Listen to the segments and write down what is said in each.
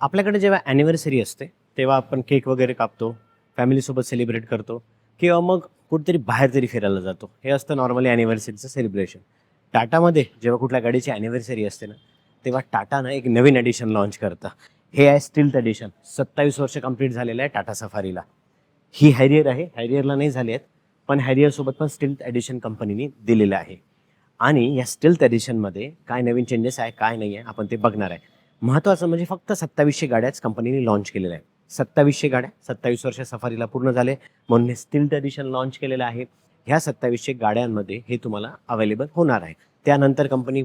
आपल्याकडे जेव्हा ॲनिव्हर्सरी असते तेव्हा आपण केक वगैरे कापतो फॅमिलीसोबत सेलिब्रेट करतो किंवा मग कुठेतरी बाहेर तरी फिरायला जातो. हे असतं नॉर्मली ॲनिव्हर्सरीचं सेलिब्रेशन टाटामध्ये जेव्हा कुठल्या गाडीची ॲनिव्हर्सरी असते ना तेव्हा टाटानं एक नवीन एडिशन लॉन्च करतं. हे आहे स्टिल्थ एडिशन सत्तावीस वर्ष कंप्लीट झालेलं आहे टाटा सफारीला. ही हॅरियर आहे. हॅरियरला नाही झाली आहेत पण हॅरियरसोबत पण स्टिल्थ एडिशन कंपनीने दिलेलं आहे. आणि या स्टिल्थ एडिशनमध्ये काय नवीन चेंजेस आहे काय नाही आहे आपण ते बघणार आहे. महत्त्वाचं म्हणजे फक्त सत्तावीसशे गाड्याच कंपनीने लॉन्च केलेल्या आहे सत्तावीसशे गाड्या सत्तावीस वर्ष सफारीला पूर्ण झाले म्हणून हे स्टिल्थ एडिशन लॉन्च केलेलं आहे. ह्या सत्तावीसशे गाड्यांमध्ये हे तुम्हाला अवेलेबल होणार आहे. त्यानंतर कंपनी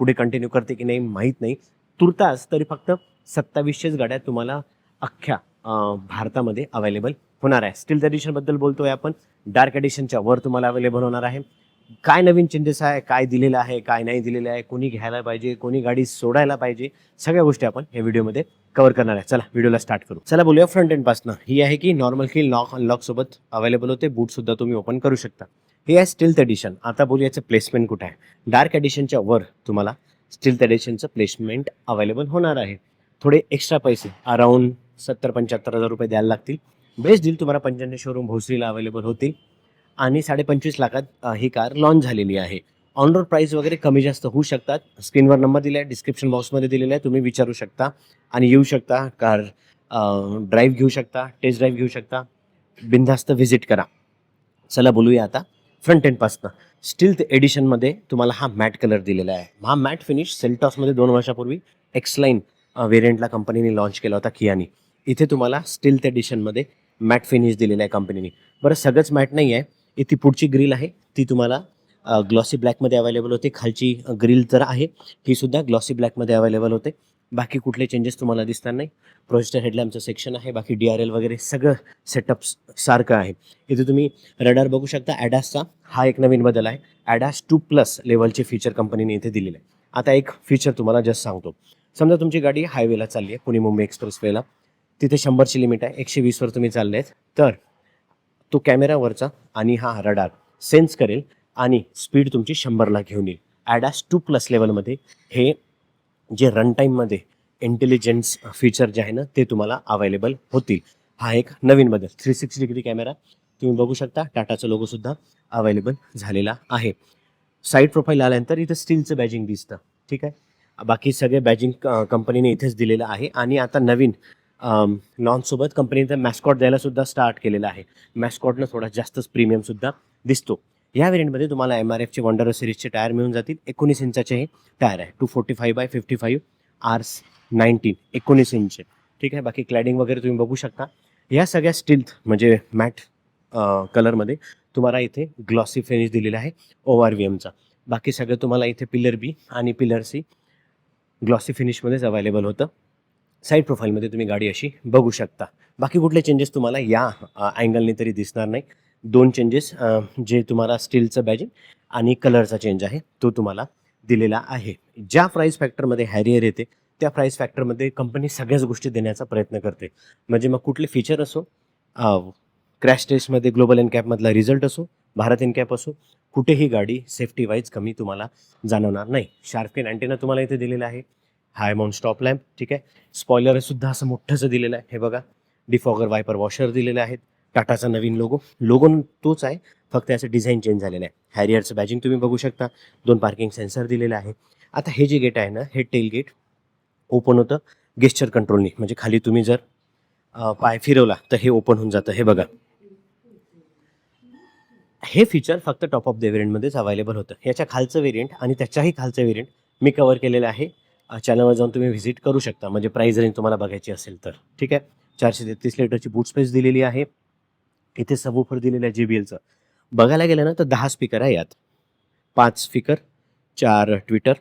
पुढे कंटिन्यू करते की नाही माहीत नाही. तुर्तास तरी फक्त सत्तावीसशेच गाड्या तुम्हाला अख्ख्या भारतामध्ये अवेलेबल होणार आहे. स्टील एडिशनबद्दल बोलतोय आपण. डार्क एडिशनच्या वर तुम्हाला अवेलेबल होणार आहे. काय नवीन चेंजेस आहे काय दिलेलं आहे काय नाही दिलेलं आहे कोणी घ्यायला पाहिजे कोणी गाडी सोडायला पाहिजे सगळ्या गोष्टी आपण या व्हिडिओमध्ये कव्हर करणार आहे. चला व्हिडिओला स्टार्ट करू. चला बोलूया फ्रंट एंड पासनं. ही आहे की नॉर्मल की लॉक अनलॉक सोबत अवेलेबल होते. बूट सुद्धा तुम्ही ओपन करू शकता. हे आहे स्टिल्थ एडिशन आता बोलू याचं प्लेसमेंट कुठं आहे. डार्क एडिशनच्या वर तुम्हाला स्टिल्थ एडिशनचं प्लेसमेंट अवेलेबल होणार आहे. थोडे एक्स्ट्रा पैसे अराऊंड सत्तर पंच्याहत्तर हजार रुपये द्यायला लागतील. बेस्ट डील तुम्हाला पंच्याण्णव शोरूम भोसरीला अवेलेबल होतील. आणि साडेपंचवीस लाखात ही कार लॉन्च झालेली आहे. ऑन रोड प्राईस वगैरे कमी जास्त होऊ शकतात. स्क्रीनवर नंबर दिला आहे डिस्क्रिप्शन बॉक्समध्ये दिलेला आहे तुम्ही विचारू शकता आणि येऊ शकता. कार ड्राईव्ह घेऊ शकता टेस्ट ड्राईव्ह घेऊ शकता. बिनधास्त व्हिजिट करा. चला बोलूया आता फ्रंट एंडपासनं स्टिल्थ एडिशनमध्ये तुम्हाला हा मॅट कलर दिलेला आहे. हा मॅट फिनिश सेल्टॉसमध्ये दोन वर्षापूर्वी एक्सलाईन वेरियंटला कंपनीने लॉन्च केला होता कियानी इथे तुम्हाला स्टिल्थ एडिशनमध्ये मॅट फिनिश दिलेला आहे कंपनीने बरं सगळंच मॅट नाही आहे इथे पुढची ग्रिल आहे. ती तुम्हाला ग्लॉसी ब्लॅकमध्ये अवेलेबल होते. खालची ग्रिल तर आहे. ही सुद्धा ग्लॉसी ब्लॅकमध्ये अवेलेबल होते. बाकी कुठले चेंजेस तुम्हाला दिसणार नाही. प्रोजेक्टर हेडलॅम्पचं सेक्शन आहे. बाकी डी आर एल वगैरे सगळं सेटअप सारखं आहे. इथे तुम्ही रडार बघू शकता. ॲडासचा हा एक नवीन बदल आहे. ॲडास टू प्लस लेवलचे फीचर कंपनीने इथे दिलेले आहे. आता एक फीचर तुम्हाला जस्ट सांगतो. समजा तुमची गाडी हायवेला चालली आहे. पुणे मुंबई एक्सप्रेसवेला तिथे शंभरची लिमिट आहे. एकशे वीसवर तुम्ही चालले आहेत. तर तो कॅमेरावरचा आणि हा रडार सेन्स करेल आणि स्पीड तुमची शंभरला घेऊन येईल. ॲडॅस टू प्लस लेवलमध्ये हे जे रन टाईममध्ये इंटेलिजन्स फीचर जे आहे ना ते तुम्हाला अवेलेबल होतील. हा एक नवीन बदल थ्री सिक्स्टी डिग्री कॅमेरा तुम्ही बघू शकता टाटाचा लोगोसुद्धा अवेलेबल झालेला आहे. साईड प्रोफाईल आल्यानंतर इथं स्टीलचं बॅजिंग दिसतं. ठीक आहे? बाकी सगळे बॅजिंग कंपनीने इथेच दिलेलं आहे. आणि आता नवीन नॉनसोबत कंपनीचं मॅस्कॉट द्यायला सुद्धा स्टार्ट केलेलं आहे. मॅस्कॉटनं थोडा जास्तच प्रीमियमसुद्धा दिसतो. या व्हेरियंटमध्ये तुम्हाला एम आर एफचे वंडर सिरीजचे टायर मिळून जातील. एकोणीस इंचाचे हे टायर आहे. Two forty five by fifty five R nineteen एकोणीस इंच. ठीक आहे? बाकी क्लॅडिंग वगैरे तुम्ही बघू शकता. या सगळ्या स्टिल्थ म्हणजे मॅट कलरमध्ये तुम्हाला इथे ग्लॉसी फिनिश दिलेला आहे ओ आर व्ही एमचा बाकी सगळं तुम्हाला इथे पिलर बी आणि पिलर सी ग्लॉसी फिनिशमध्येच अवेलेबल होतं. साईड प्रोफाईलमध्ये तुम्ही गाडी अशी बघू शकता. बाकी कुठले चेंजेस तुम्हाला या अँगलने तरी दिसणार नाही. दोन चेंजेस जे तुम्हाला स्टीलचं बॅजिंग आणि कलरचा चेंज आहे तो तुम्हाला दिलेला आहे. ज्या प्राईस फॅक्टरमध्ये हॅरियर येते त्या प्राईस फॅक्टरमध्ये कंपनी सगळ्याच गोष्टी देण्याचा प्रयत्न करते. म्हणजे मग कुठले फीचर असो क्रॅश टेस्टमध्ये ग्लोबल एन कॅपमधला रिझल्ट असो भारत एन कॅप असो कुठेही गाडी सेफ्टी वाईज कमी तुम्हाला जाणवणार नाही. शार्फकेन अँटेना तुम्हाला इथे दिलेला आहे. हाय अमाऊंट स्टॉप लॅम्प ठीक आहे? स्पॉयलर सुद्धा असं मोठंसं दिलेलं आहे. हे बघा डिफॉगर वायपर वॉशर दिलेले आहेत. टाटाचा नवीन लोगो लोगो तोच आहे फक्त याचं डिझाईन चेंज झालेलं आहे. हॅरियरचं बॅजिंग तुम्ही बघू शकता. दोन पार्किंग सेन्सर दिलेलं आहे. आता हे जे गेट आहे ना हे टेल गेट ओपन होतं. गेस्चर कंट्रोलनी म्हणजे खाली तुम्ही जर पाय फिरवला तर हे ओपन होऊन जातं. हे बघा. हे फीचर फक्त टॉप ऑफ द व्हेरियंटमध्येच अवेलेबल होतं. याच्या खालचं व्हेरियंट आणि त्याच्याही खालचं व्हेरियंट मी कवर केलेलं आहे. चॅनलवर जाऊन तुम्ही व्हिजिट करू शकता. म्हणजे प्राईज रेंज तुम्हाला बघायची असेल तर. ठीक आहे? चारशे तेहतीस लिटरची बूट स्पेस दिलेली आहे. इथे सबवूफर दिलेलं आहे जे बी एलचं बघायला गेलं ना तर दहा स्पीकर आहे यात. पाच स्पीकर चार ट्विटर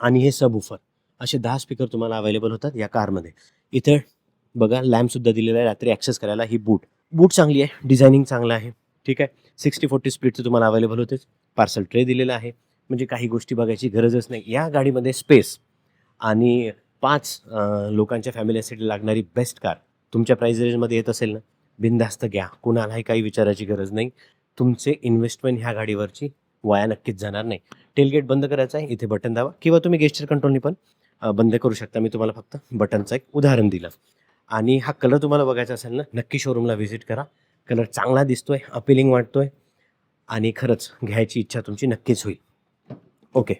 आणि हे सबवूफर असे दहा स्पीकर तुम्हाला अवेलेबल होतात या कारमध्ये इथं बघा लॅम्पसुद्धा दिलेला आहे. रात्री ॲक्सेस करायला ही बूट बूट चांगली आहे. डिझायनिंग चांगलं आहे. ठीक आहे? सिक्स्टी फोर्टी स्पीडचं तुम्हाला अवेलेबल होतेच पार्सल ट्रे दिलेलं आहे. म्हणजे काही गोष्टी बघायची गरजच नाही. या गाडीमध्ये स्पेस आणि पाच लोकांच्या फॅमिलीसाठी लागणारी बेस्ट कार तुमच्या प्राईज रेंजमध्ये येत असेल ना बिनधास्त घ्या. कुणालाही काही विचारायची गरज नाही. तुमचे इन्व्हेस्टमेंट ह्या गाडीवरची वाया नक्कीच जाणार नाही. टेलगेट बंद करायचं आहे इथे बटन दावा किंवा तुम्ही गेस्टर कंट्रोलनी पण बंद करू शकता. मी तुम्हाला फक्त बटनचं एक उदाहरण दिलं. आणि हा कलर तुम्हाला बघायचा असेल ना नक्की शोरूमला व्हिजिट करा. कलर चांगला दिसतोय अपिलिंग वाटतोय. आणि खरंच घ्यायची इच्छा तुमची नक्कीच होईल. ओके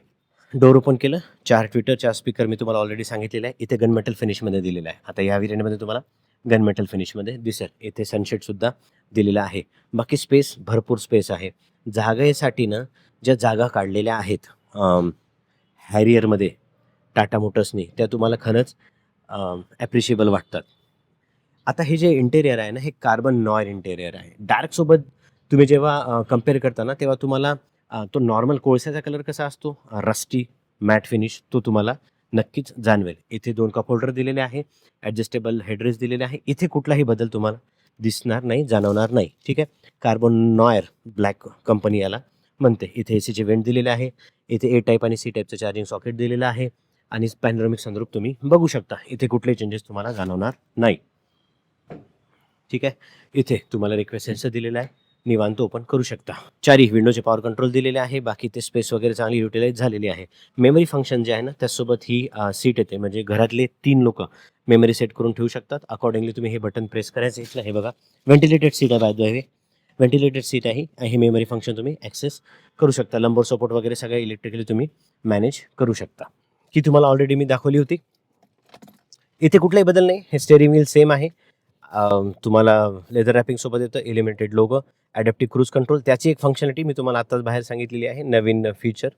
डोर ओपन केलं. चार ट्विटरच्या स्पीकर मी तुम्हाला ऑलरेडी सांगितलेलं आहे. इथे गन मेटल फिनिशमध्ये दिलेलं आहे. आता या व्हेरियंटमध्ये तुम्हाला गन मेटल फिनिशमध्ये दिसेल. इथे सनशेडसुद्धा दिलेला आहे. बाकी स्पेस भरपूर स्पेस आहे. जागेसाठी ना ज्या जागा काढलेल्या आहेत हॅरियरमध्ये टाटा मोटर्सनी त्या तुम्हाला खरंच ॲप्रिशिएबल वाटतात. आता हे जे इंटेरियर आहे ना हे कार्बन नॉयर इंटेरियर आहे. डार्कसोबत तुम्ही जेव्हा कंपेअर करता ना तेव्हा तुम्हाला तो नॉर्मल कोळशाचा कलर कसा असतो? रस्टी मॅट फिनिश तो तुम्हाला नक्कीच जाणवेल. इथे दोन कप होल्डर दिलेले आहे ॲडजस्टेबल हेडरेस दिलेले आहे. इथे कुठलाही बदल तुम्हाला दिसणार नाही जाणवणार नाही. ठीक आहे? कार्बन नॉयर ब्लॅक कंपनी याला म्हणते. इथे ए सीचे वेंट दिलेले आहे. इथे ए टाईप आणि सी टाईपचं चार्जिंग सॉकेट दिलेलं आहे. आणि पॅनोरमिक संदर्भ तुम्ही बघू शकता. इथे कुठले चेंजेस तुम्हाला जाणवणार नाही. ठीक आहे? इथे तुम्हाला रिक्वेस्ट सेन्सर दिलेला आहे. निवांत ओपन करू शकता. चारी विंडोचे पॉवर कंट्रोल दिलेले आहे. बाकी ते स्पेस वगैरे चांगली युटिलाइज झालेली आहे. मेमरी फंक्शन जे आहे ना त्यासोबत ही सीट येते. म्हणजे घरातले तीन लोक मेमरी सेट करून ठेवू शकतात. अकॉर्डिंगली तुम्ही हे बटन प्रेस करायचं इथलं हे बघा. व्हेंटिलेटेड सीट आहे बाय द व्हेंटिलेटेड सीट आहे. आणि हे मेमरी फंक्शन तुम्ही ॲक्सेस करू शकता. लंबर सपोर्ट वगैरे सगळं इलेक्ट्रिकली तुम्ही मॅनेज करू शकता. की तुम्हाला ऑलरेडी मी दाखवली होती. इथे कुठलाही बदल नाही. हे स्टेरिंग व्हील सेम आहे. तुम्हाला लेदर रॅपिंगसोबत येतं illuminated logo adaptive cruise control त्याची एक फंक्शनॅलिटी मी तुम्हाला आत्ताच बाहेर सांगितलेली आहे नवीन फीचर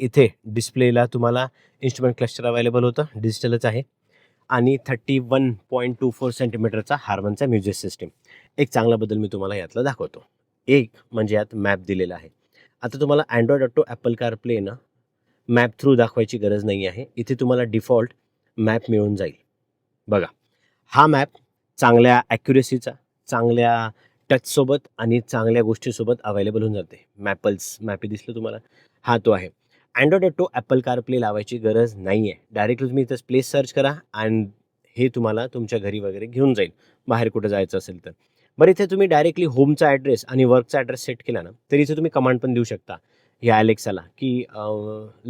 इथे डिस्प्लेला तुम्हाला इन्स्ट्रुमेंट क्लस्टर अवेलेबल होतं डिजिटलच आहे. आणि thirty one point two four सेंटीमीटरचा हार्मनचा म्युझिक सिस्टीम एक चांगला बदल मी तुम्हाला यातला दाखवतो. एक म्हणजे यात मॅप दिलेला आहे. आता तुम्हाला अँड्रॉइड ऑटो ॲपल कार प्लेनं मॅप थ्रू दाखवायची गरज नाही आहे. इथे तुम्हाला डिफॉल्ट मॅप मिळून जाईल. बघा. हा मॅप चांगल्या ॲक्युरेसीचा चांगल्या टचसोबत आणि चांगल्या गोष्टीसोबत अवेलेबल होऊन जाते. मॅपल्स मॅपी दिसलं तुम्हाला? हा तो आहे. Android Auto Apple Car Play लावायची गरज नाही आहे डायरेक्टली तुम्ही इथं प्लेस सर्च करा अँड हे तुम्हाला तुमच्या घरी वगैरे घेऊन जाईल. बाहेर कुठं जायचं असेल तर. बरं इथे तुम्ही डायरेक्टली होमचा ॲड्रेस आणि वर्कचा ॲड्रेस सेट केला ना तरी इथे तुम्ही कमांड पण देऊ शकता. ह्या ॲलेक्साला की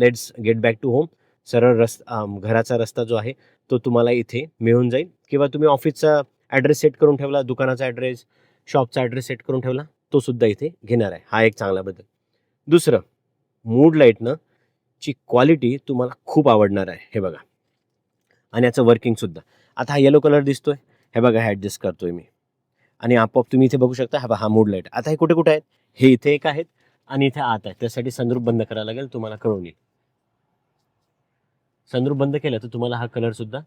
let's get back to home सरळ रस्ता घराचा रस्ता जो आहे तो तुम्हाला इथे मिळून जाईल. किंवा तुम्ही ऑफिसचा ॲड्रेस सेट करून ठेवला दुकानाचा ॲड्रेस शॉपचा ॲड्रेस सेट करून ठेवला तो सुद्धा इथे घेणार आहे. हा एक चांगला बदल. दुसरं मूड लाईटनं ची क्वालिटी तुम्हाला खूप आवडणार आहे. हे बघा. आणि याचं वर्किंगसुद्धा आता हा येलो कलर दिसतोय. हे बघा हे ॲडजस्ट करतोय मी. आणि आपोआप तुम्ही इथे बघू शकता हा बघा हा मूड लाइट आता हे कुठे कुठे आहेत? हे इथे एक आहेत आणि इथे आत आहे त्यासाठी संद्रूप बंद करायला लागेल तुम्हाला कळून येईल. संद्रूप बंद केलं तर तुम्हाला हा कलरसुद्धा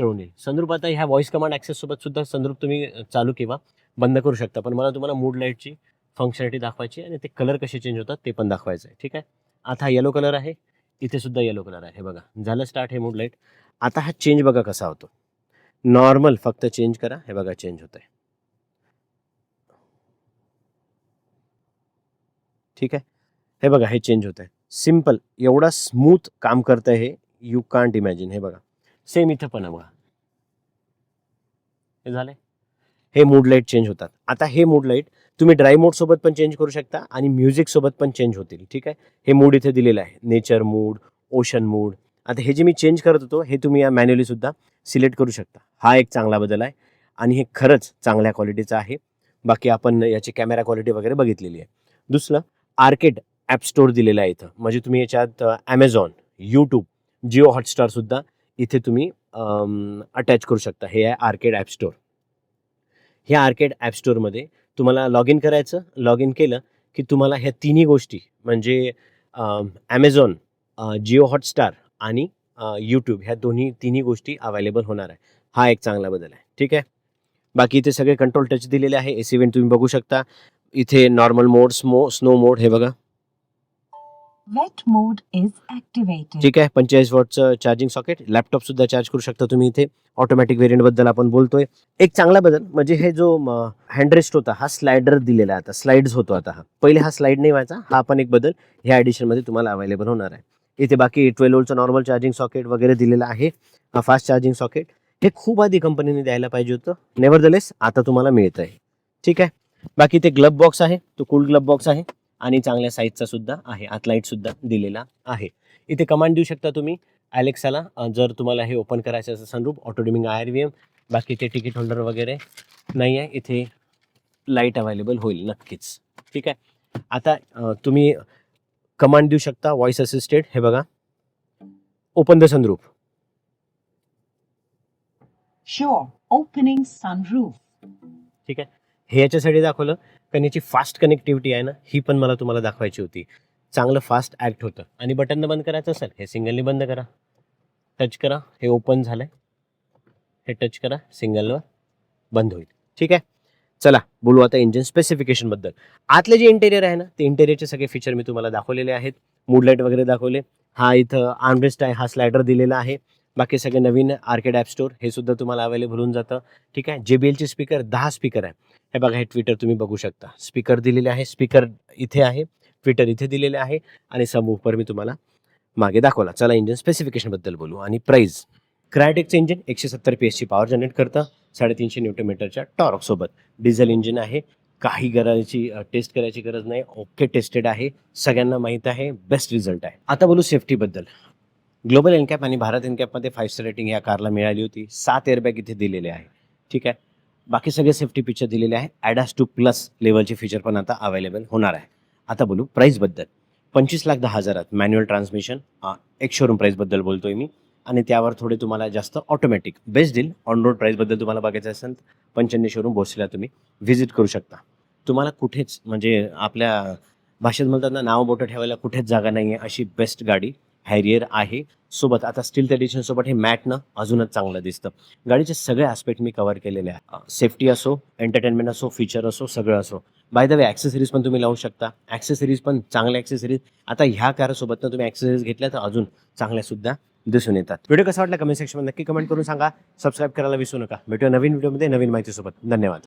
कळून येईल संदर्भ आता ह्या व्हॉइस कमांड ॲक्सेस सोबत सुद्धा संदर्भ तुम्ही चालू किंवा बंद करू शकता. पण मला तुम्हाला मूड लाईटची फंक्शनॅलिटी दाखवायची आणि ते कलर कसे चेंज होतात ते पण दाखवायचं आहे. ठीक आहे? आता हा येलो कलर आहे. इथे सुद्धा येलो कलर आहे. हे बघा. झालं स्टार्ट हे मूड लाइट आता हा चेंज बघा कसा होतो. नॉर्मल फक्त चेंज करा. हे बघा चेंज होत आहे ठीक आहे? हे बघा हे चेंज होत आहे सिंपल एवढा स्मूथ काम करतं हे. यू कांट इमॅजिन हे बघा. सेम इथं पण आहे बघा. हे झाले? हे मूड लाइट चेंज होतात. आता हे मूड लाइट तुम्ही ड्राय मोड सोबत पण चेंज करू शकता आणि म्युझिक सोबत पण चेंज होतील. ठीक आहे? हे मूड इथे दिलेलं आहे. नेचर मूड ओशन मूड आता हे जे मी चेंज करत होतो हे तुम्ही या मॅन्युअली सुद्धा सिलेक्ट करू शकता. हा एक चांगला बदल आहे आणि हे खरंच चांगल्या क्वालिटीचं आहे. बाकी आपण याची कॅमेरा क्वालिटी वगैरे बघितलेली आहे. दुसरं आर्केड ॲप स्टोअर दिलेला आहे इथं. म्हणजे तुम्ही याच्यात ॲमेझॉन यूट्यूब जिओ हॉटस्टारसुद्धा इथे तुम्ही अटॅच करू शकता. हे आहे आर्केड ॲप स्टोअर ह्या आर्केड ॲप स्टोअरमध्ये तुम्हाला लॉग इन करायचं लॉग इन केलं की तुम्हाला ह्या तिन्ही गोष्टी म्हणजे ॲमेझॉन जिओ हॉटस्टार आणि यूट्यूब ह्या दोन्ही तिन्ही गोष्टी अवेलेबल होणार आहे. हा एक चांगला बदल आहे. ठीक आहे? बाकी इथे सगळे कंट्रोल टच दिलेले आहे. ए सी वेंट तुम्ही बघू शकता. इथे नॉर्मल मोड स्मो स्नो मोड हे बघा. वेट मोड इज ऍक्टिव्हेटेड ठीक आहे पंचेचाळीस वॉटचं चार्जिंग सॉकेट लॅपटॉप सुद्धा चार्ज करू शकता तुम्ही इथे. ऑटोमॅटिक व्हेरियंटबद्दल आपण बोलतोय. एक चांगला बदल म्हणजे हे जो हँडरेस्ट होता हा स्लायडर दिलेला आहे आता. स्लाइड्स होतो आता हा. पहिले हा स्लाइड नाही व्हायचा हा पण एक बदल ह्या ॲडिशनमध्ये तुम्हाला अवेलेबल होणार आहे. इथे बाकी ट्वेल्व वोल्टचं नॉर्मल चार्जिंग सॉकेट वगैरे दिलेलं आहे. फास्ट चार्जिंग सॉकेट हे खूप आधी कंपनीने द्यायला पाहिजे होतं. नेवर लेस आता तुम्हाला मिळत आहे ठीक आहे? बाकी ते ग्लब बॉक्स आहे. तो कूल ग्लब बॉक्स आहे. आणि चांगल्या साईजचा सुद्धा आहे. आत लाइट सुद्धा दिलेला आहे. इथे कमांड देऊ शकता तुम्ही ॲलेक्साला जर तुम्हाला हे ओपन करायचं असेल sunroof auto dimming I R V M बाकी ते तिकीट होल्डर वगैरे नाही आहे. इथे लाइट अवेलेबल होईल नक्कीच. ठीक आहे? आता तुम्ही कमांड देऊ शकता व्हॉइस असिस्टेड हे बघा. Open the sunroof Sure. Opening sunroof. ठीक आहे? हे याच्यासाठी दाखवलं. कारण याची फास्ट कनेक्टिव्हिटी आहे ना ही पण मला तुम्हाला दाखवायची होती. चांगलं फास्ट ॲक्ट होतं. आणि बटननं बंद करायचं असेल हे सिंगलनी बंद करा. टच करा हे ओपन झालं आहे हे टच करा सिंगलवर बंद होईल. ठीक आहे? चला बोलू आता इंजिन स्पेसिफिकेशनबद्दल आतले जे इंटेरियर आहे ना ते इंटेरियरचे सगळे फीचर मी तुम्हाला दाखवलेले आहेत. मूडलाईट वगैरे दाखवले. हा इथं आर्मरेस्ट आहे हा स्लायडर दिलेला आहे. बाकी सगळे नवीन आर्केड ॲप स्टोर हे सुद्धा तुम्हाला अवेलेबल होऊन जातं. ठीक आहे? जे बी एलचे स्पीकर दहा स्पीकर आहे. हे बघा हे ट्विटर तुम्ही बघू शकता. स्पीकर दिलेले आहे. स्पीकर इथे आहे. ट्विटर इथे दिलेले आहे. आणि समूपर मी तुम्हाला मागे दाखवला. चला इंजिन स्पेसिफिकेशनबद्दल बोलू. आणि प्राईज क्रायटेकचं इंजिन एकशे सत्तर पी एसची पॉवर जनरेट करतं. साडेतीनशे न्यूटोमीटरच्या टॉर्कसोबत डिझेल इंजिन आहे. काही गरजची टेस्ट करायची गरज नाही. ओके टेस्टेड आहे. सगळ्यांना माहीत आहे. बेस्ट रिझल्ट आहे. आता बोलू सेफ्टीबद्दल ग्लोबल एनकॅप आणि भारत एनकॅपमध्ये फाईव्ह स्टार रेटिंग या कारला मिळाली होती. सात एअरबॅग इथे दिलेले आहे. ठीक आहे? बाकी सगळे सेफ्टी फीचर दिलेले आहे. ॲडास टू प्लस लेवलचे फीचर पण आता अवेलेबल होणार आहे. आता बोलू प्राईसबद्दल पंचवीस लाख दहा हजारात मॅन्युअल ट्रान्समिशन एक शोरूम प्राईसबद्दल आहे मी. आणि त्यावर थोडे तुम्हाला जास्त automatic best deal on road प्राईसबद्दल तुम्हाला बघायचं असेल तर पंच्याण्णव शोरूम बोसला तुम्ही व्हिजिट करू शकता. तुम्हाला कुठेच म्हणजे आपल्या भाषेत म्हणतात ना नाव बोटं ठेवायला कुठेच जागा नाही आहे अशी बेस्ट गाडी हॅरियर आहे. सोबत आता स्टील एडिशन सोबत हे मॅटनं अजूनच चांगलं दिसतं. गाडीचे सगळे आस्पेक्ट मी कव्हर केलेले आहे सेफ्टी असो एंटरटेनमेंट असो फीचर असो सगळं असो. बाय द वे ॲक्सेसरीज पण तुम्ही लावू शकता. ॲक्सेसरीज पण चांगल्या ॲक्सेसरीज आता ह्या कारसोबत तुम्ही ॲक्सेसरीज घेतल्या तर अजून चांगल्यासुद्धा दिसून येतात. व्हिडिओ कसा वाटला कमेंट सेक्शनमध्ये नक्की कमेंट करून सांगा. सबस्क्राईब करायला विसरू नका. भेटूया नवीन व्हिडिओमध्ये नवीन माहितीसोबत. धन्यवाद.